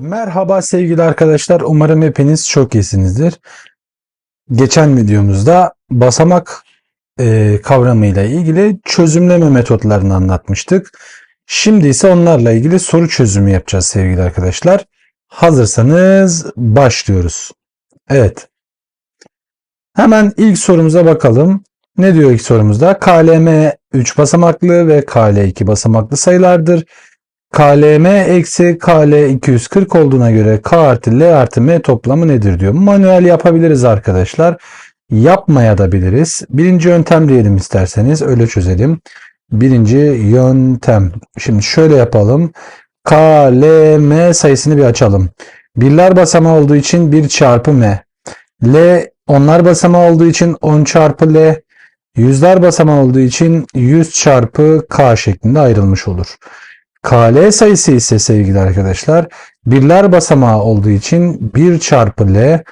Merhaba sevgili arkadaşlar. Umarım hepiniz çok iyisinizdir. Geçen videomuzda basamak e, kavramıyla ilgili çözümleme metotlarını anlatmıştık. Şimdi ise onlarla ilgili soru çözümü yapacağız sevgili arkadaşlar. Hazırsanız başlıyoruz. Evet. Hemen ilk sorumuza bakalım. Ne diyor ilk sorumuzda? KLM 3 basamaklı ve KL 2 basamaklı sayılardır. KLM eksi KL 240 olduğuna göre K artı L artı M toplamı nedir diyor. Manuel yapabiliriz arkadaşlar. Yapmaya da biliriz. Birinci yöntem diyelim isterseniz. Öyle çözelim. Birinci yöntem. Şimdi şöyle yapalım. K, L, M sayısını bir açalım. Birler basamağı olduğu için 1 çarpı M. L onlar basamağı olduğu için 10 çarpı L. Yüzler basamağı olduğu için 100 çarpı K şeklinde ayrılmış olur. KL sayısı ise sevgili arkadaşlar birler basamağı olduğu için 1 çarpı L,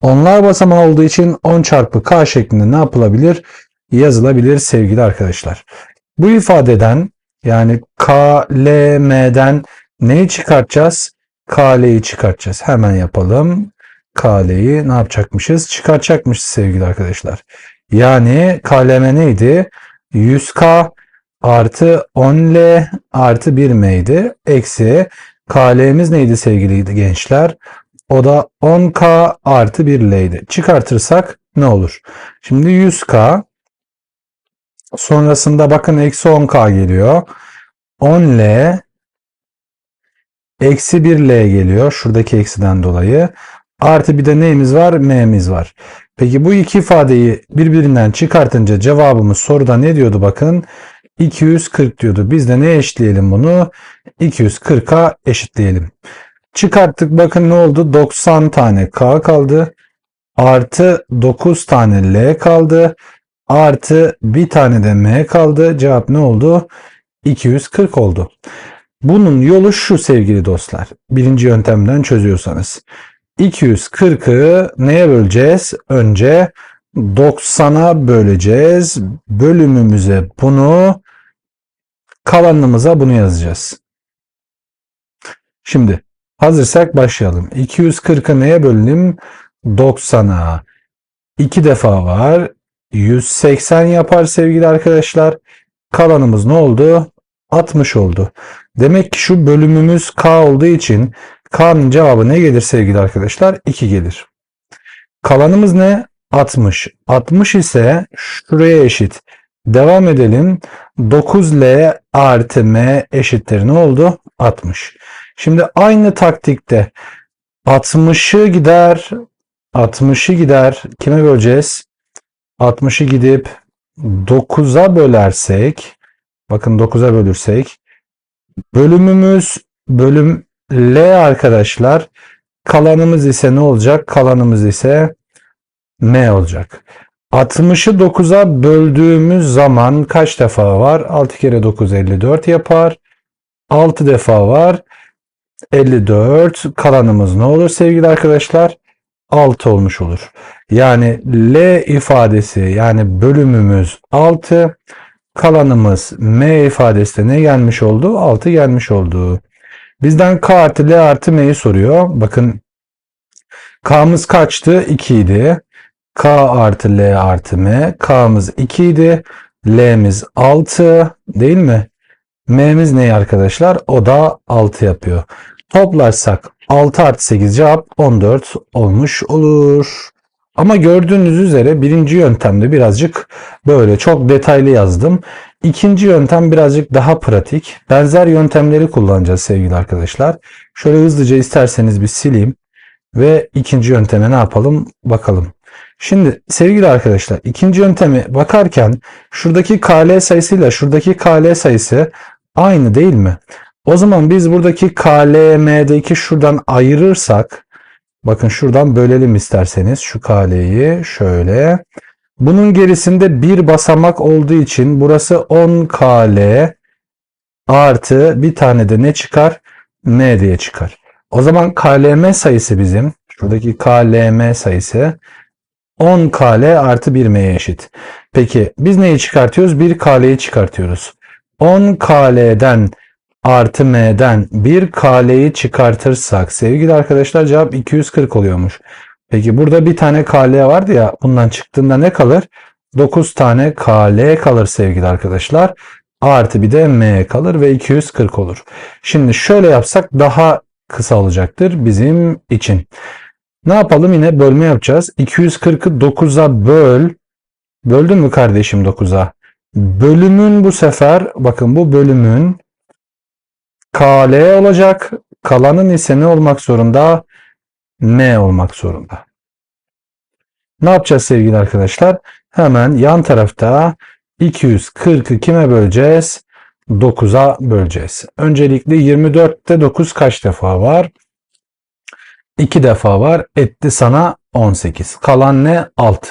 onlar basamağı olduğu için 10 çarpı K şeklinde ne yapılabilir? Yazılabilir sevgili arkadaşlar. Bu ifadeden yani KLM'den neyi çıkartacağız? KL'yi çıkartacağız. Hemen yapalım. KL'yi ne yapacakmışız? Çıkartacakmışız sevgili arkadaşlar. Yani KLM neydi? 100K artı 10L artı 1M'ydi. Eksi KL'miz neydi sevgili gençler? O da 10K artı 1L'ydi. Çıkartırsak ne olur? Şimdi 100K sonrasında bakın eksi 10K geliyor. 10L eksi 1L geliyor. Şuradaki eksiden dolayı. Artı bir de neyimiz var? M'miz var. Peki bu iki ifadeyi birbirinden çıkartınca cevabımız soruda ne diyordu bakın? 240 diyordu. Biz de ne eşitleyelim bunu? 240'a eşitleyelim. Çıkarttık bakın ne oldu? 90 tane K kaldı. Artı 9 tane L kaldı. Artı bir tane de M kaldı. Cevap ne oldu? 240 oldu. Bunun yolu şu sevgili dostlar. Birinci yöntemden çözüyorsanız. 240'ı neye böleceğiz? Önce 90'a böleceğiz. Bölümümüze bunu kalanımıza bunu yazacağız. Şimdi hazırsak başlayalım. 240'ı neye bölelim? 90'a. 2 defa var. 180 yapar sevgili arkadaşlar. Kalanımız ne oldu? 60 oldu. Demek ki şu bölümümüz K olduğu için K'nın cevabı ne gelir sevgili arkadaşlar? 2 gelir. Kalanımız ne? 60. 60 ise şuraya eşit. Devam edelim. 9L artı M eşittir ne oldu? 60. Şimdi aynı taktikte 60'ı gider 60'ı gider kime böleceğiz? 60'ı gidip 9'a bölersek bakın 9'a bölürsek bölümümüz bölüm L arkadaşlar kalanımız ise ne olacak? Kalanımız ise M olacak. 60'ı 9'a böldüğümüz zaman kaç defa var? 6 kere 9 54 yapar. 6 defa var. 54 kalanımız ne olur sevgili arkadaşlar? 6 olmuş olur. Yani L ifadesi yani bölümümüz 6 kalanımız M ifadesi de ne gelmiş oldu? 6 gelmiş oldu. Bizden K artı L artı M'yi soruyor. Bakın K'mız kaçtı? 2 idi. K artı L artı M. K'mız 2 idi. L'miz 6 değil mi? M'miz ne arkadaşlar? O da 6 yapıyor. Toplarsak 6 artı 8 cevap 14 olmuş olur. Ama gördüğünüz üzere birinci yöntemde birazcık böyle çok detaylı yazdım. İkinci yöntem birazcık daha pratik. Benzer yöntemleri kullanacağız sevgili arkadaşlar. Şöyle hızlıca isterseniz bir sileyim. Ve ikinci yönteme ne yapalım bakalım. Şimdi sevgili arkadaşlar ikinci yönteme bakarken şuradaki KL sayısıyla şuradaki KL sayısı aynı değil mi? O zaman biz buradaki KLM'deki şuradan ayırırsak bakın şuradan bölelim isterseniz şu KL'yi şöyle. Bunun gerisinde bir basamak olduğu için burası 10 KL artı bir tane de ne çıkar? M diye çıkar. O zaman KLM sayısı bizim şuradaki KLM sayısı 10 KL artı 1 M'ye eşit. Peki biz neyi çıkartıyoruz? 1 KL'yi çıkartıyoruz. 10 KL'den artı m'den bir k'leyi çıkartırsak sevgili arkadaşlar cevap 240 oluyormuş. Peki burada bir tane kl vardı ya bundan çıktığında ne kalır? 9 tane kl kalır sevgili arkadaşlar. Artı bir de m kalır ve 240 olur. Şimdi şöyle yapsak daha kısa olacaktır bizim için. Ne yapalım yine bölme yapacağız. 240'ı 9'a böl. Böldün mü kardeşim 9'a? Bölümün bu sefer bakın bu bölümün KL olacak. Kalanın ise ne olmak zorunda? M olmak zorunda. Ne yapacağız sevgili arkadaşlar? Hemen yan tarafta 240'ı kime böleceğiz? 9'a böleceğiz. Öncelikle 24'te 9 kaç defa var? 2 defa var. Etti sana 18. Kalan ne? 6.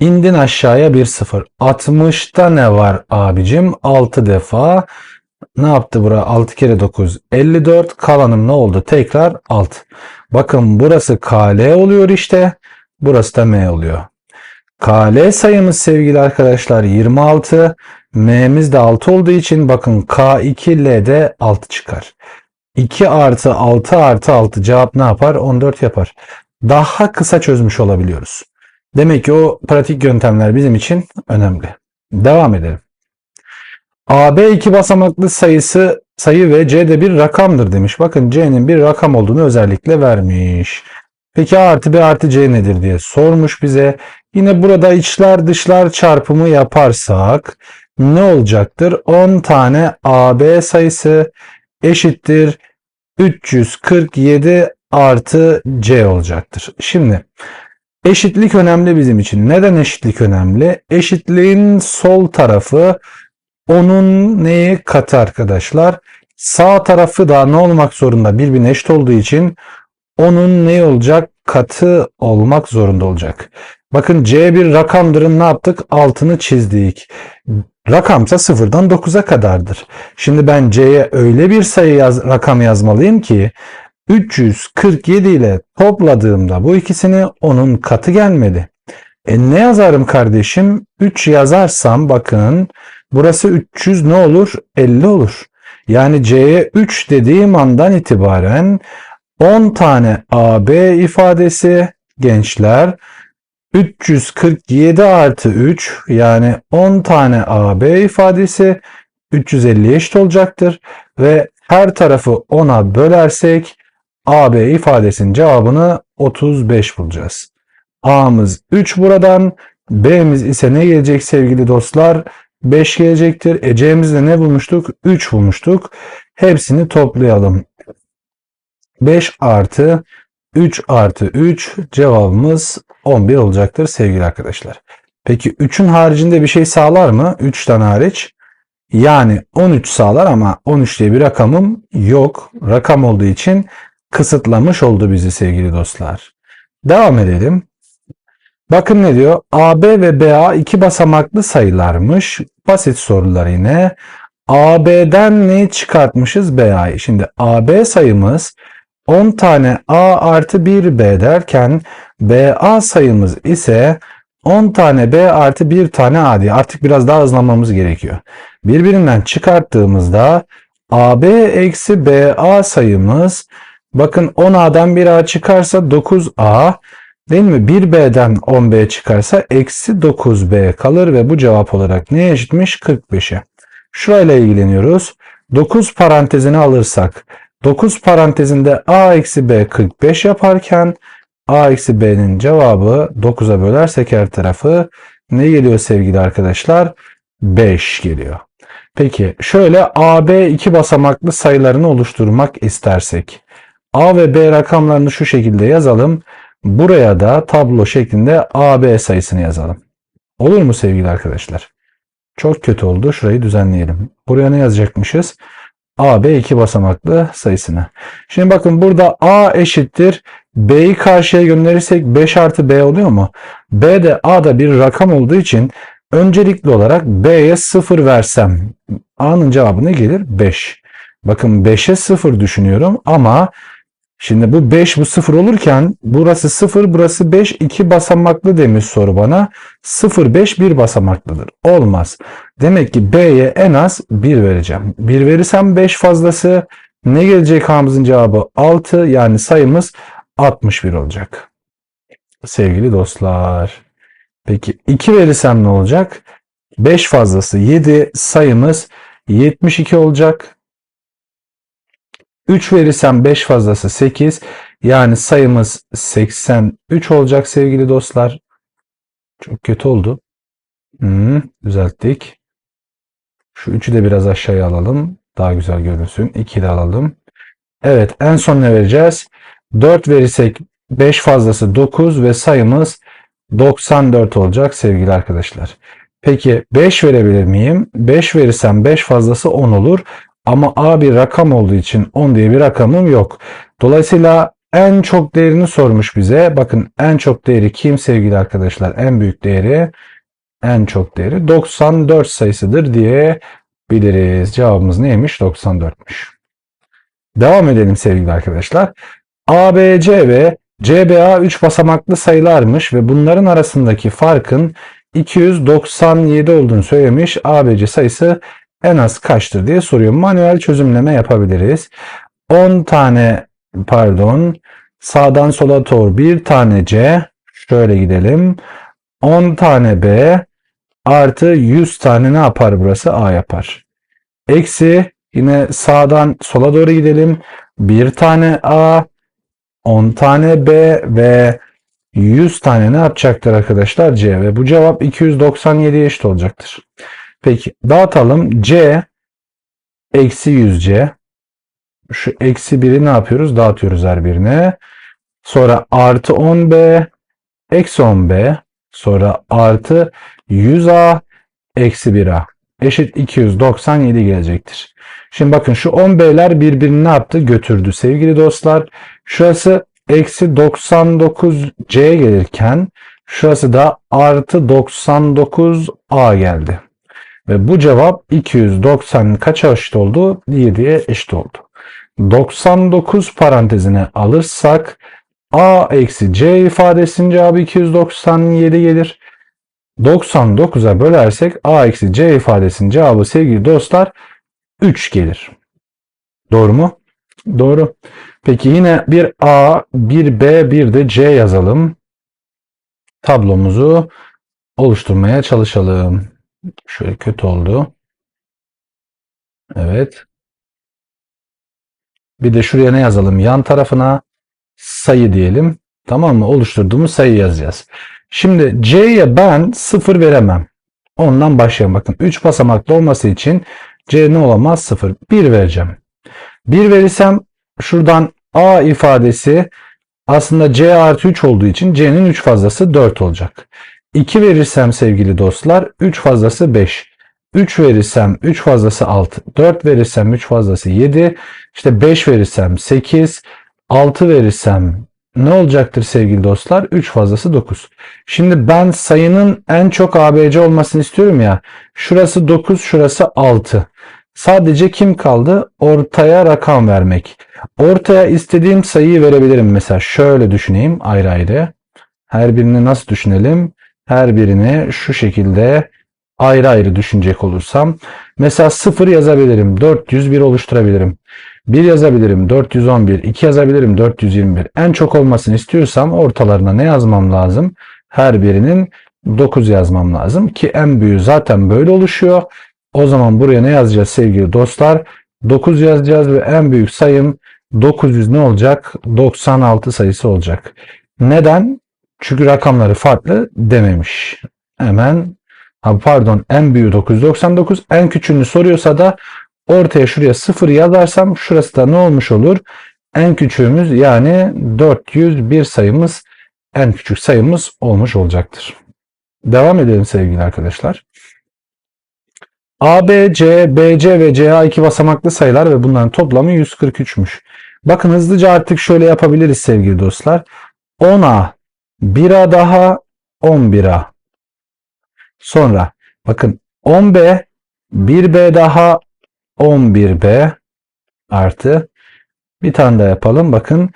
İndin aşağıya 1 0. 60'ta ne var abicim? 6 defa. Ne yaptı bura? 6 kere 9 54. Kalanım ne oldu? Tekrar 6. Bakın burası KL oluyor işte. Burası da M oluyor. KL sayımız sevgili arkadaşlar 26. M'miz de 6 olduğu için bakın K2L'de 6 çıkar. 2 artı 6 artı 6 cevap ne yapar? 14 yapar. Daha kısa çözmüş olabiliyoruz. Demek ki o pratik yöntemler bizim için önemli. Devam edelim. AB iki basamaklı sayısı sayı ve C de bir rakamdır demiş. Bakın C'nin bir rakam olduğunu özellikle vermiş. Peki A artı B artı C nedir diye sormuş bize. Yine burada içler dışlar çarpımı yaparsak ne olacaktır? 10 tane AB sayısı eşittir 347 artı C olacaktır. Şimdi eşitlik önemli bizim için. Neden eşitlik önemli? Eşitliğin sol tarafı onun neyi katı arkadaşlar? Sağ tarafı da ne olmak zorunda? Birbirine eşit olduğu için onun ne olacak? Katı olmak zorunda olacak. Bakın C bir rakamdırın ne yaptık? Altını çizdik. Rakamsa sıfırdan 9'a kadardır. Şimdi ben C'ye öyle bir sayı yaz, rakam yazmalıyım ki 347 ile topladığımda bu ikisini onun katı gelmedi. E ne yazarım kardeşim? 3 yazarsam bakın burası 300 ne olur? 50 olur. Yani C'ye 3 dediğim andan itibaren 10 tane AB ifadesi gençler 347 artı 3 yani 10 tane AB ifadesi 350 eşit olacaktır ve her tarafı 10'a bölersek AB ifadesinin cevabını 35 bulacağız. A'mız 3 buradan, B'miz ise ne gelecek sevgili dostlar? 5 gelecektir. E C'mizde ne bulmuştuk? 3 bulmuştuk. Hepsini toplayalım. 5 artı 3 artı 3 cevabımız 11 olacaktır sevgili arkadaşlar. Peki 3'ün haricinde bir şey sağlar mı? 3'ten hariç. Yani 13 sağlar ama 13 diye bir rakamım yok. Rakam olduğu için kısıtlamış oldu bizi sevgili dostlar. Devam edelim. Bakın ne diyor? AB ve BA iki basamaklı sayılarmış. Basit sorular yine. AB'den ne çıkartmışız BA'yı? Şimdi AB sayımız 10 tane A artı 1 B derken BA sayımız ise 10 tane B artı 1 tane A diye artık biraz daha hızlanmamız gerekiyor. Birbirinden çıkarttığımızda AB eksi BA sayımız bakın 10A'dan 1A çıkarsa 9A değil mi? 1B'den 10B çıkarsa eksi 9B kalır ve bu cevap olarak neye eşitmiş? 45'e. Şurayla ilgileniyoruz. 9 parantezini alırsak 9 parantezinde a eksi b 45 yaparken a eksi b'nin cevabı 9'a bölersek her tarafı ne geliyor sevgili arkadaşlar? 5 geliyor. Peki şöyle a, b iki basamaklı sayılarını oluşturmak istersek a ve b rakamlarını şu şekilde yazalım. Buraya da tablo şeklinde a, b sayısını yazalım. Olur mu sevgili arkadaşlar? Çok kötü oldu. Şurayı düzenleyelim. Buraya ne yazacakmışız? A, B iki basamaklı sayısını. Şimdi bakın burada A eşittir. B'yi karşıya gönderirsek 5 artı B oluyor mu? B de A'da bir rakam olduğu için öncelikli olarak B'ye 0 versem A'nın cevabı ne gelir? 5. Bakın 5'e 0 düşünüyorum ama Şimdi bu 5 bu 0 olurken burası 0 burası 5 2 basamaklı demiş soru bana. 0 5 1 basamaklıdır. Olmaz. Demek ki B'ye en az 1 vereceğim. 1 verirsem 5 fazlası ne gelecek A'mızın cevabı 6 yani sayımız 61 olacak. Sevgili dostlar. Peki 2 verirsem ne olacak? 5 fazlası 7 sayımız 72 olacak. 3 verirsem 5 fazlası 8 yani sayımız 83 olacak sevgili dostlar. Çok kötü oldu. Hmm, düzelttik. Şu 3'ü de biraz aşağıya alalım. Daha güzel görünsün. 2'yi de alalım. Evet en son ne vereceğiz? 4 verirsek 5 fazlası 9 ve sayımız 94 olacak sevgili arkadaşlar. Peki 5 verebilir miyim? 5 verirsem 5 fazlası 10 olur. Ama A bir rakam olduğu için 10 diye bir rakamım yok. Dolayısıyla en çok değerini sormuş bize. Bakın en çok değeri kim sevgili arkadaşlar? En büyük değeri en çok değeri 94 sayısıdır diye biliriz. Cevabımız neymiş? 94'müş. Devam edelim sevgili arkadaşlar. ABC ve CBA 3 basamaklı sayılarmış ve bunların arasındaki farkın 297 olduğunu söylemiş. ABC sayısı en az kaçtır diye soruyor. Manuel çözümleme yapabiliriz. 10 tane pardon sağdan sola doğru bir tane C şöyle gidelim. 10 tane B artı 100 tane ne yapar burası? A yapar. Eksi yine sağdan sola doğru gidelim. Bir tane A 10 tane B ve 100 tane ne yapacaktır arkadaşlar? C ve bu cevap 297'ye eşit olacaktır. Peki dağıtalım. C eksi 100C. Şu eksi 1'i ne yapıyoruz? Dağıtıyoruz her birine. Sonra artı 10B eksi 10B. Sonra artı 100A eksi 1A. Eşit 297 gelecektir. Şimdi bakın şu 10B'ler birbirini ne yaptı? Götürdü sevgili dostlar. Şurası eksi 99C gelirken şurası da artı 99A geldi. Ve bu cevap 290 kaça eşit oldu? 7'ye eşit oldu. 99 parantezine alırsak A eksi C ifadesinin cevabı 297 gelir. 99'a bölersek A eksi C ifadesinin cevabı sevgili dostlar 3 gelir. Doğru mu? Doğru. Peki yine bir A, bir B, bir de C yazalım. Tablomuzu oluşturmaya çalışalım. Şöyle kötü oldu. Evet. Bir de şuraya ne yazalım? Yan tarafına sayı diyelim. Tamam mı? Oluşturduğumuz sayı yazacağız. Şimdi C'ye ben 0 veremem. Ondan başlayalım. Bakın 3 basamaklı olması için C ne olamaz? 0. 1 vereceğim. 1 verirsem şuradan A ifadesi aslında C artı 3 olduğu için C'nin 3 fazlası 4 olacak. 2 verirsem sevgili dostlar 3 fazlası 5. 3 verirsem 3 fazlası 6. 4 verirsem 3 fazlası 7. İşte 5 verirsem 8. 6 verirsem ne olacaktır sevgili dostlar? 3 fazlası 9. Şimdi ben sayının en çok ABC olmasını istiyorum ya. Şurası 9, şurası 6. Sadece kim kaldı? Ortaya rakam vermek. Ortaya istediğim sayıyı verebilirim. Mesela şöyle düşüneyim ayrı ayrı. Her birini nasıl düşünelim? Her birini şu şekilde ayrı ayrı düşünecek olursam. Mesela 0 yazabilirim. 401 oluşturabilirim. 1 yazabilirim 411, 2 yazabilirim 421. En çok olmasını istiyorsam ortalarına ne yazmam lazım? Her birinin 9 yazmam lazım ki en büyüğü zaten böyle oluşuyor. O zaman buraya ne yazacağız sevgili dostlar? 9 yazacağız ve en büyük sayım 900 ne olacak? 96 sayısı olacak. Neden? Çünkü rakamları farklı dememiş. Hemen ha pardon en büyüğü 999 en küçüğünü soruyorsa da ortaya şuraya 0 yazarsam şurası da ne olmuş olur? En küçüğümüz yani 401 sayımız en küçük sayımız olmuş olacaktır. Devam edelim sevgili arkadaşlar. A, B, C, B, C ve CA iki basamaklı sayılar ve bunların toplamı 143'müş. Bakın hızlıca artık şöyle yapabiliriz sevgili dostlar. 10A, 1A daha 11A. Sonra bakın 10B, 1B daha 11B artı bir tane daha yapalım. Bakın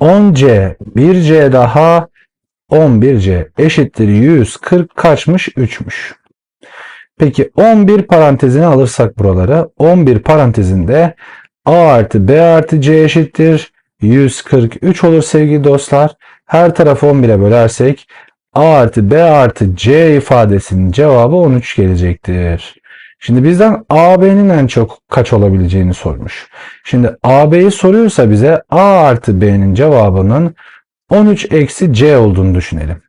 10C 1C daha 11C eşittir 140 kaçmış? 3'müş. Peki 11 parantezini alırsak buralara 11 parantezinde A artı B artı C eşittir 143 olur sevgili dostlar. Her tarafı 11'e bölersek A artı B artı C ifadesinin cevabı 13 gelecektir. Şimdi bizden AB'nin en çok kaç olabileceğini sormuş. Şimdi AB'yi soruyorsa bize A artı B'nin cevabının 13 eksi C olduğunu düşünelim.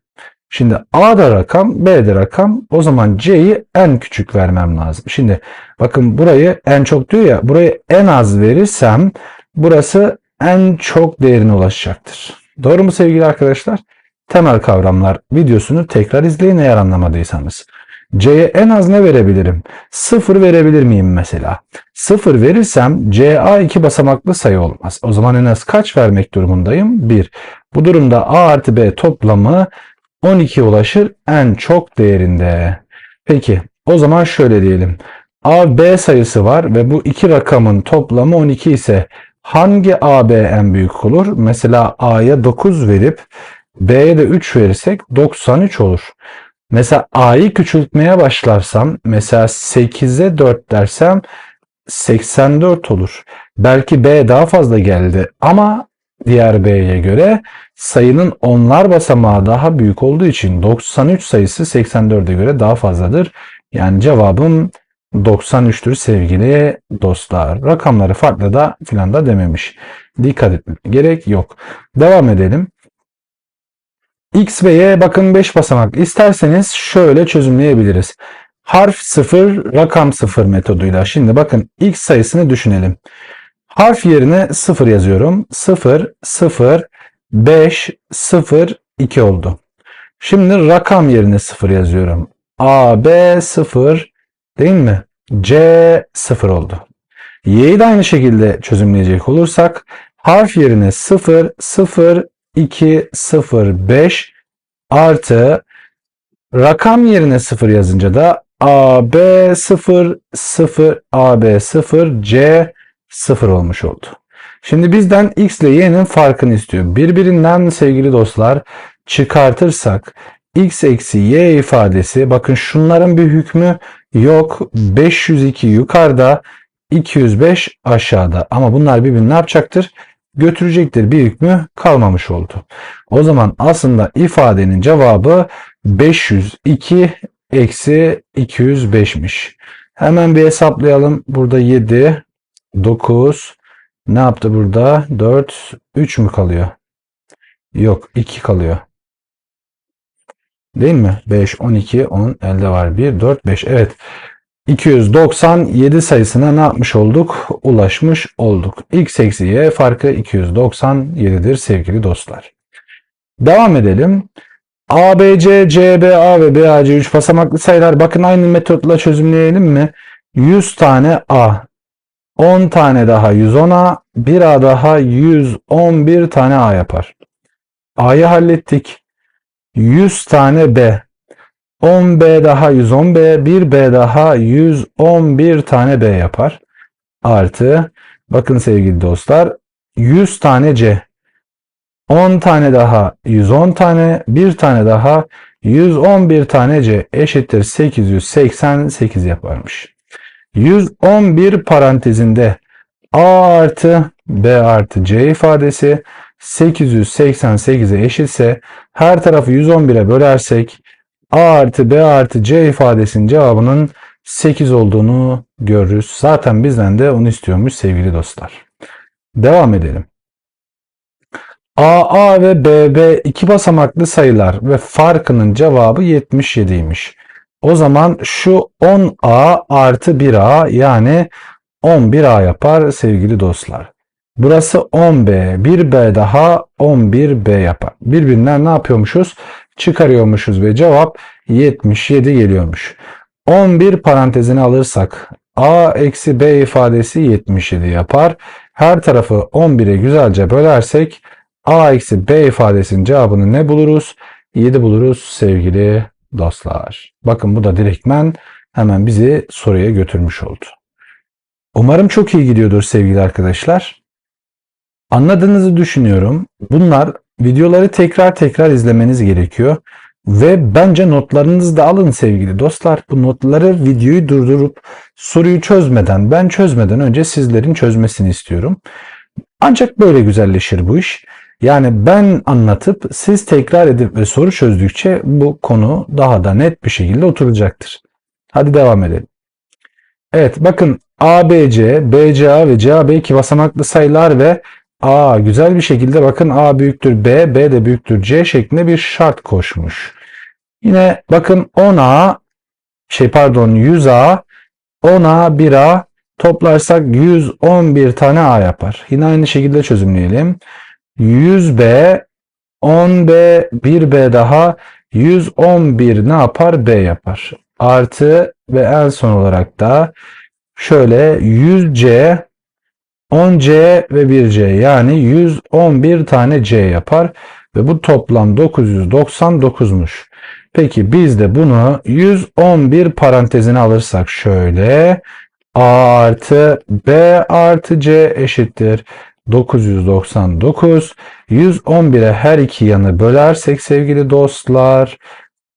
Şimdi A'da rakam, B'de rakam. O zaman C'yi en küçük vermem lazım. Şimdi bakın burayı en çok diyor ya. Burayı en az verirsem burası en çok değerine ulaşacaktır. Doğru mu sevgili arkadaşlar? Temel kavramlar videosunu tekrar izleyin eğer anlamadıysanız. C'ye en az ne verebilirim? 0 verebilir miyim mesela? 0 verirsem CA iki basamaklı sayı olmaz. O zaman en az kaç vermek durumundayım? 1. Bu durumda A artı B toplamı 12 ulaşır en çok değerinde. Peki o zaman şöyle diyelim. A, B sayısı var ve bu iki rakamın toplamı 12 ise hangi A, B en büyük olur? Mesela A'ya 9 verip B'ye de 3 verirsek 93 olur. Mesela A'yı küçültmeye başlarsam mesela 8'e 4 dersem 84 olur. Belki B daha fazla geldi ama diğer B'ye göre sayının onlar basamağı daha büyük olduğu için 93 sayısı 84'e göre daha fazladır. Yani cevabım 93'tür sevgili dostlar. Rakamları farklı da filan da dememiş. Dikkat etmek gerek yok. Devam edelim. X ve Y bakın 5 basamak. İsterseniz şöyle çözümleyebiliriz. Harf 0, rakam 0 metoduyla. Şimdi bakın X sayısını düşünelim. Harf yerine 0 yazıyorum. 0, 0, 5, 0, 2 oldu. Şimdi rakam yerine 0 yazıyorum. A, B 0 değil mi? C 0 oldu. Y'yi de aynı şekilde çözümleyecek olursak harf yerine 0, 0, 2, 0, 5 artı rakam yerine 0 yazınca da A, B 0, 0, A, B 0, C 0 olmuş oldu. Şimdi bizden x ile y'nin farkını istiyor. Birbirinden sevgili dostlar çıkartırsak x eksi y ifadesi bakın şunların bir hükmü yok. 502 yukarıda 205 aşağıda ama bunlar birbirini ne yapacaktır? Götürecektir bir hükmü kalmamış oldu. O zaman aslında ifadenin cevabı 502 eksi 205'miş. Hemen bir hesaplayalım. Burada 7, 9, ne yaptı burada? 4, 3 mü kalıyor? Yok 2 kalıyor. Değil mi? 5, 12, 10, elde var 1, 4, 5. Evet. 297 sayısına ne yapmış olduk? Ulaşmış olduk. X eksi Y farkı 297'dir sevgili dostlar. Devam edelim. ABC, CBA ve BAC 3 basamaklı sayılar. Bakın aynı metotla çözümleyelim mi? 100 tane A, 10 tane daha 110A, 1A daha 111 tane A yapar. A'yı hallettik. 100 tane B, 10B daha 110B, 1B daha 111 tane B yapar. Artı, bakın sevgili dostlar, 100 tane C, 10 tane daha 110 tane, 1 tane daha 111 tane C eşittir 888 yaparmış. 111 parantezinde A artı B artı C ifadesi 888'e eşitse her tarafı 111'e bölersek A artı B artı C ifadesinin cevabının 8 olduğunu görürüz. Zaten bizden de onu istiyormuş sevgili dostlar. Devam edelim. AA ve BB iki basamaklı sayılar ve farkının cevabı 77'ymiş. O zaman şu 10A artı 1A yani 11A yapar sevgili dostlar. Burası 10B, 1B daha 11B yapar. Birbirinden ne yapıyormuşuz? Çıkarıyormuşuz ve cevap 77 geliyormuş. 11 parantezini alırsak A eksi B ifadesi 77 yapar. Her tarafı 11'e güzelce bölersek A eksi B ifadesinin cevabını ne buluruz? 7 buluruz sevgili dostlar. Bakın bu da direktmen hemen bizi soruya götürmüş oldu. Umarım çok iyi gidiyordur sevgili arkadaşlar. Anladığınızı düşünüyorum. Bunlar videoları tekrar tekrar izlemeniz gerekiyor. Ve bence notlarınızı da alın sevgili dostlar. Bu notları videoyu durdurup soruyu çözmeden, ben çözmeden önce sizlerin çözmesini istiyorum. Ancak böyle güzelleşir bu iş. Yani ben anlatıp siz tekrar edip ve soru çözdükçe bu konu daha da net bir şekilde oturacaktır. Hadi devam edelim. Evet bakın ABC, BCA ve CAB iki basamaklı sayılar ve A güzel bir şekilde bakın A büyüktür B, B de büyüktür C şeklinde bir şart koşmuş. Yine bakın 10A şey pardon 100A 10A 1A toplarsak 111 tane A yapar. Yine aynı şekilde çözümleyelim. 100B 10B 1B daha 111 ne yapar? B yapar. Artı ve en son olarak da şöyle 100C 10C ve 1C yani 111 tane C yapar ve bu toplam 999'muş. Peki biz de bunu 111 parantezine alırsak şöyle A artı B artı C eşittir 999. 111'e her iki yanı bölersek sevgili dostlar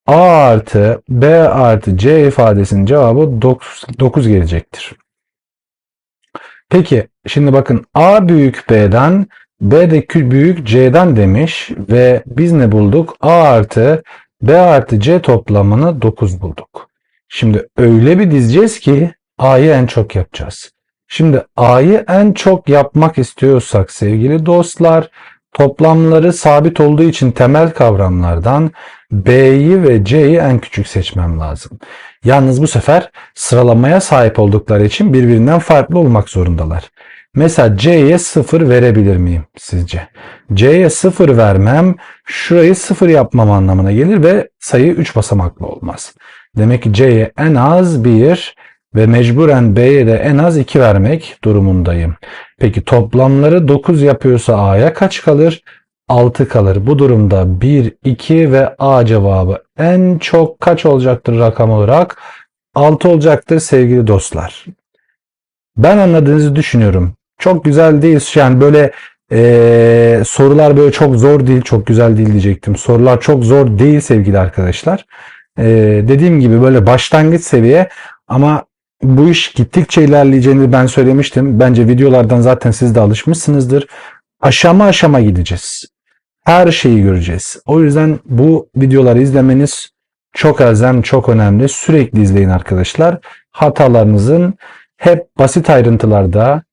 A artı B artı C ifadesinin cevabı 9, 9 gelecektir. Peki şimdi bakın A büyük B'den B de büyük C'den demiş ve biz ne bulduk? A artı B artı C toplamını 9 bulduk. Şimdi öyle bir dizeceğiz ki A'yı en çok yapacağız. Şimdi A'yı en çok yapmak istiyorsak sevgili dostlar toplamları sabit olduğu için temel kavramlardan B'yi ve C'yi en küçük seçmem lazım. Yalnız bu sefer sıralamaya sahip oldukları için birbirinden farklı olmak zorundalar. Mesela C'ye 0 verebilir miyim sizce? C'ye 0 vermem şurayı 0 yapmam anlamına gelir ve sayı 3 basamaklı olmaz. Demek ki C'ye en az 1 ve mecburen B'ye de en az 2 vermek durumundayım. Peki toplamları 9 yapıyorsa A'ya kaç kalır? 6 kalır. Bu durumda 1, 2 ve A cevabı en çok kaç olacaktır rakam olarak? 6 olacaktır sevgili dostlar. Ben anladığınızı düşünüyorum. Çok güzel değil. Yani böyle eee, sorular böyle çok zor değil, çok güzel değil diyecektim. Sorular çok zor değil sevgili arkadaşlar. Eee, dediğim gibi böyle başlangıç seviye ama bu iş gittikçe ilerleyeceğini ben söylemiştim. Bence videolardan zaten siz de alışmışsınızdır. Aşama aşama gideceğiz. Her şeyi göreceğiz. O yüzden bu videoları izlemeniz çok elzem, çok önemli. Sürekli izleyin arkadaşlar. Hatalarınızın hep basit ayrıntılarda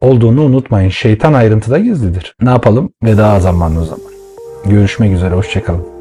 olduğunu unutmayın. Şeytan ayrıntıda gizlidir. Ne yapalım? Veda zamanı o zaman. Görüşmek üzere. Hoşçakalın.